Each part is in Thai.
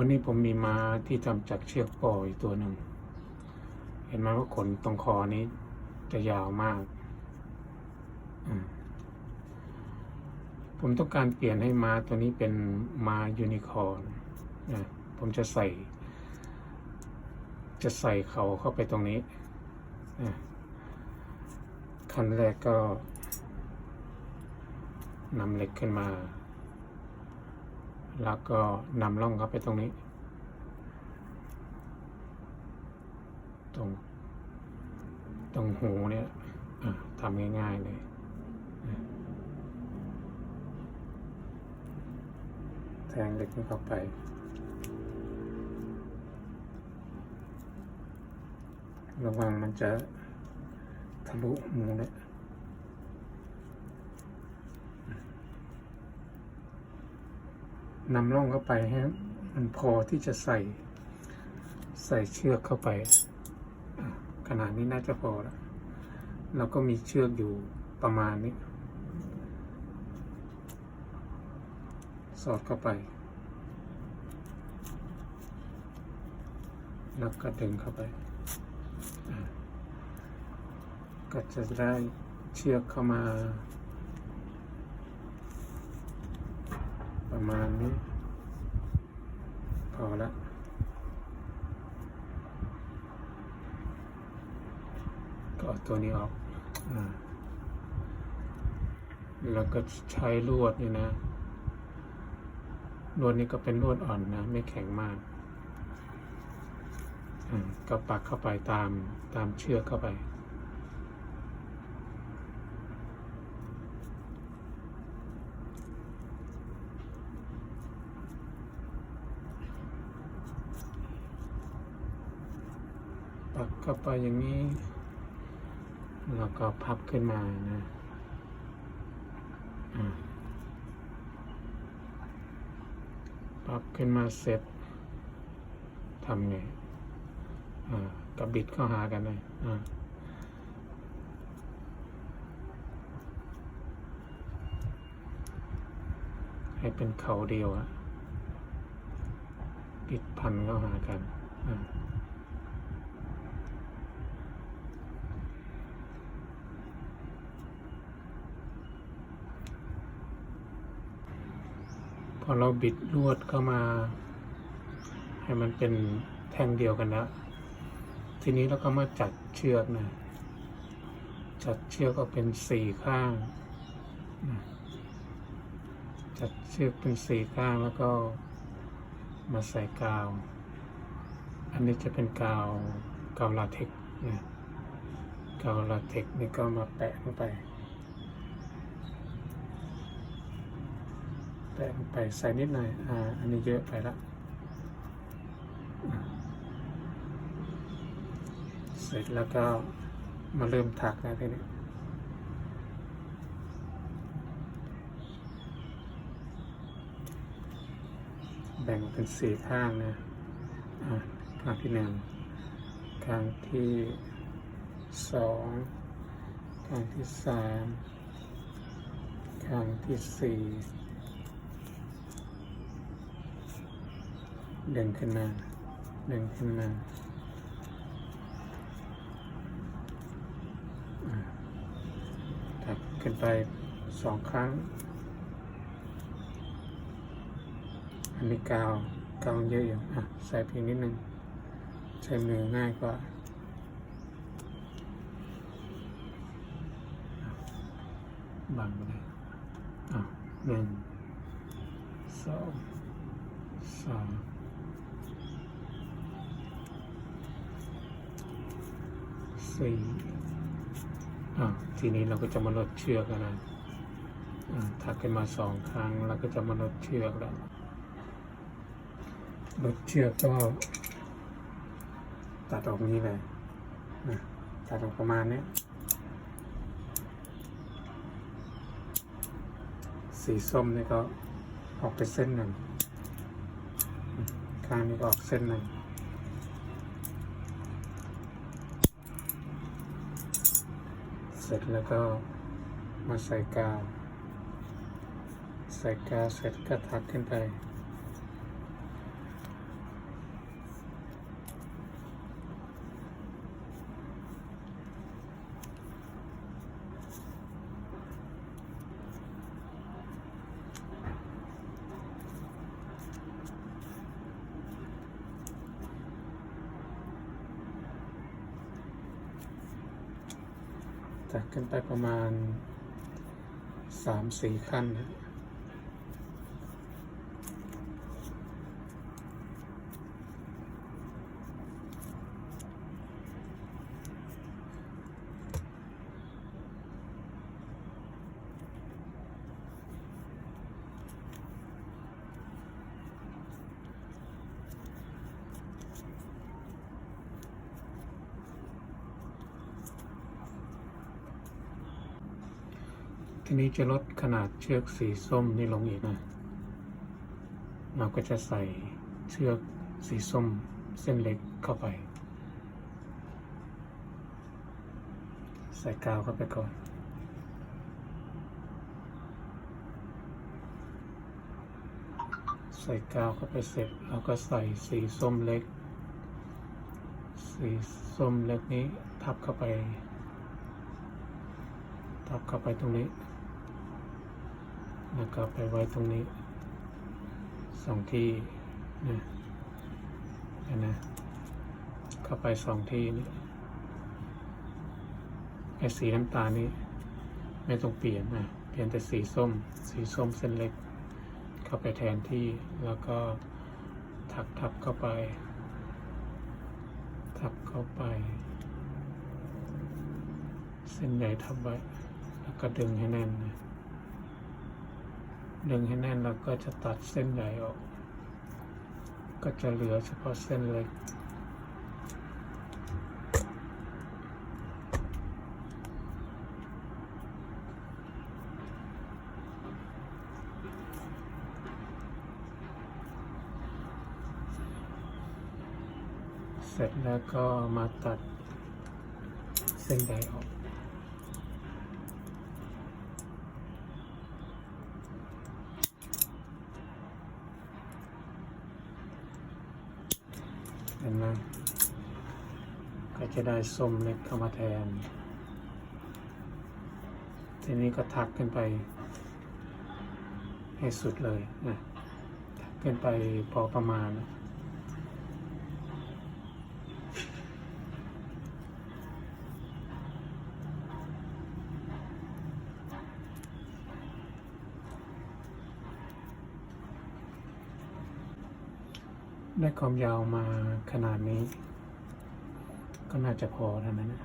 วันนี้ผมมีม้าที่ทำจากเชือกปออีกตัวหนึ่ง เห็นไหมว่าขนตรงคอนี้จะยาวมาก ผมต้องการเปลี่ยนให้ม้าตัวนี้เป็นม้ายูนิคอร์นนะผมจะใส่ จะใส่เขาเข้าไปตรงนี้นะขั้นแรกก็นำเหล็กขึ้นมา แล้วก็นำล่องเข้าไปตรงนี้ ตรง ตรงหูเนี่ยทำง่ายๆเลยแทงเล็กเข้าไประวังมันจะทะลุหูเนี่ย นำล่องเข้าไปให้มันพอที่จะใส่ ใส่เชือกเข้าไป ขนาดนี้น่าจะพอแล้วเราก็มีเชือกอยู่ประมาณนี้ สอดเข้าไป แล้วก็ดึงเข้าไป ก็จะได้เชือกเข้ามา ประมาณนี้ พอละก็เอาตัวนี้ออกอแล้วก็ใช้ลวดนี่นะ ลวดนี้ก็เป็นลวดอ่อนนะ ไม่แข็งมากก็ปักเข้าไปตามตามเชือกเข้าไป ปักเข้าไปอย่างนี้ แล้วก็พับขึ้นมานะพับขึ้นมาเสร็จทำไงก็บิดเข้าหากันเลยอ่าให้เป็นเขาเดียวอะบิดพันเข้าหากันอ่า อเราบิดลวดเข้ามา ให้มันเป็นแท่งเดียวกันแล้ว ทีนี้เราก็มาจัดเชือกนะ จัดเชือกก็เป็นสี่ข้าง จัดเชือกเป็นสี่ข้างแล้วก็มาใส่กาว อันนี้จะเป็นกาวกาวลาเทกนะกาวลาเทกนี่ก็มาแปะลงไป แปะลงไปใส่นิดหน่อยอ่าอันนี้เยอะไปละเสร็จแล้วก็มาเริ่มถักแล้วทีนี้แบ่งเป็นสี่ข้างนะอ่าข้างที่หนึ่งข้างที่สองข้างที่สามข้างที่สี่ ดึงขึ้นมา ดึงขึ้นมาอ่าถักขึ้นไปสองครั้ง อันนี้กาวกาวเยอะอยู่อะใส่เพียงนิดนึง ใช้มือง่ายกว่าบังไปเลยอะหนึ่งสองสาม สี่อะทีนี้เราก็จะมาลดเชือกนะถักกันมาสองครั้งแล้วก็จะมาลดเชือกแล้วลดเชือกก็ตัดออกนี้เลยนะตัดออกประมาณนี้สีส้มนี่ก็ออกไปเส้นหนึ่งข้างนี้ก็ออกเส้นหนึ่ง เสร็จแล้วก็มาใส่กาว ใส่กาวเสร็จก็ถักขึ้นไป จัดกันไปประมาณสามสี่ขั้นนะ ทีนี้จะลดขนาดเชือกสีส้มนี่ลงอีกนะ เราก็จะใส่เชือกสีส้มเส้นเล็กเข้าไป ใส่กาวเข้าไปก่อนใส่กาวเข้าไปเสร็จแล้วก็ใส่สีส้มเล็ก สีส้มเล็กนี้ทับเข้าไป ทับเข้าไปตรงนี้ แล้วก็ไปไว้ตรงนี้สองที่นะเห็นะเข้าไปสองที่นี่ไอ้สีน้ำตาลนี่ไม่ต้องเปลี่ยนนะเปลี่ยนแต่สีส้ม สีส้มเส้นเล็ก เข้าไปแทนที่แล้วก็ถักทับเข้าไป ทับเข้าไป เส้นใหญ่ทับไว้ แล้วก็ดึงให้แน่นนะ ดึงให้แน่นแล้วก็จะตัดเส้นใหญ่ออก ก็จะเหลือเฉพาะเส้นเล็กเสร็จแล้วก็มาตัดเส้นใยออก ห็นไหมก็จะได้ส้มเล็กเข้ามาแทน ทีนี้ก็ถักขึ้นไป ให้สุดเลยนะถักขึ้นไปพอประมาณนะ ได้ความยาวมาขนาดนี้ ก็น่าจะพอแล้วนะนะ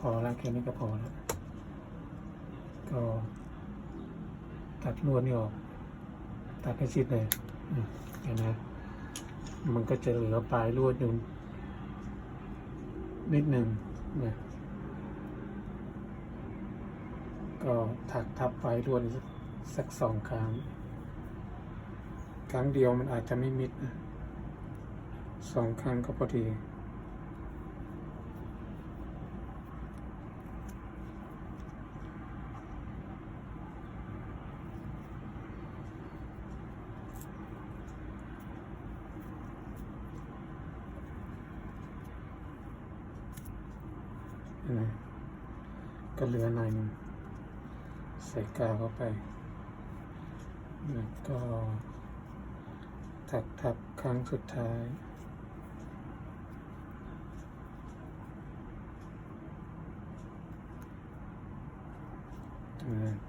พอแล้วแค่นี้ก็พอแล้ว ก็ตัดลวดนี่ออก ตัดให้ชิดเลยอะเห็นไหมมันก็จะเหลือปลายลวดอยู่นิดหนึ่งนะก็ถักทับปลายลวดสักสองครั้ง ครั้งเดียวมันอาจจะไม่มิดนะสองครั้งก็พอดีนไหมก็เหลือหน่อยนึงใส่กาวเข้าไป แล้วก็ ถักทับครั้งสุดท้าย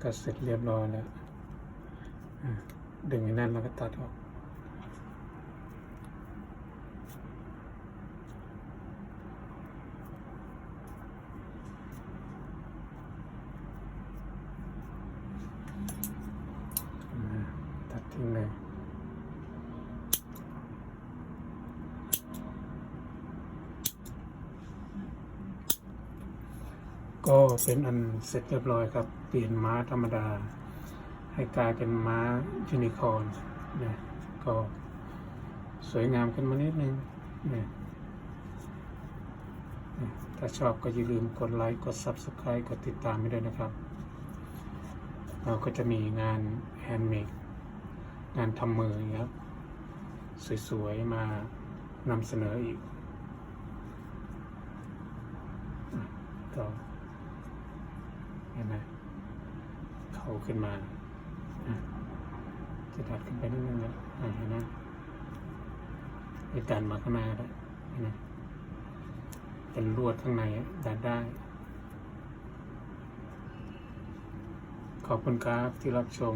ก็เสร็จเรียบร้อยแล้วดึงให้แน่นแล้วก็ตัดออก อ่าตัดทิ้งเลย ก็เป็นอันเสร็จเรียบร้อยครับ เปลี่ยนม้าธรรมดา ให้กลายเป็นม้ายูนิคอร์นนะก็สวยงามขึ้นมานิดนึงนะถ้าชอบก็อย่าลืมกดไลค์ กด Subscribe กดติดตามให้ด้วยนะครับ เราก็จะมีงานแฮนด์เมดงานทำมือครับสวยๆ มานำเสนออีกอะก็ ห็นไหมเขาขึ้นมาจะดัดขึ้นไปนิดนึงนะเห็นไหมไปดันมาข้างหน้าแล้วนะเป็นลวดข้างในดัดได้ ขอบคุณครับที่รับชม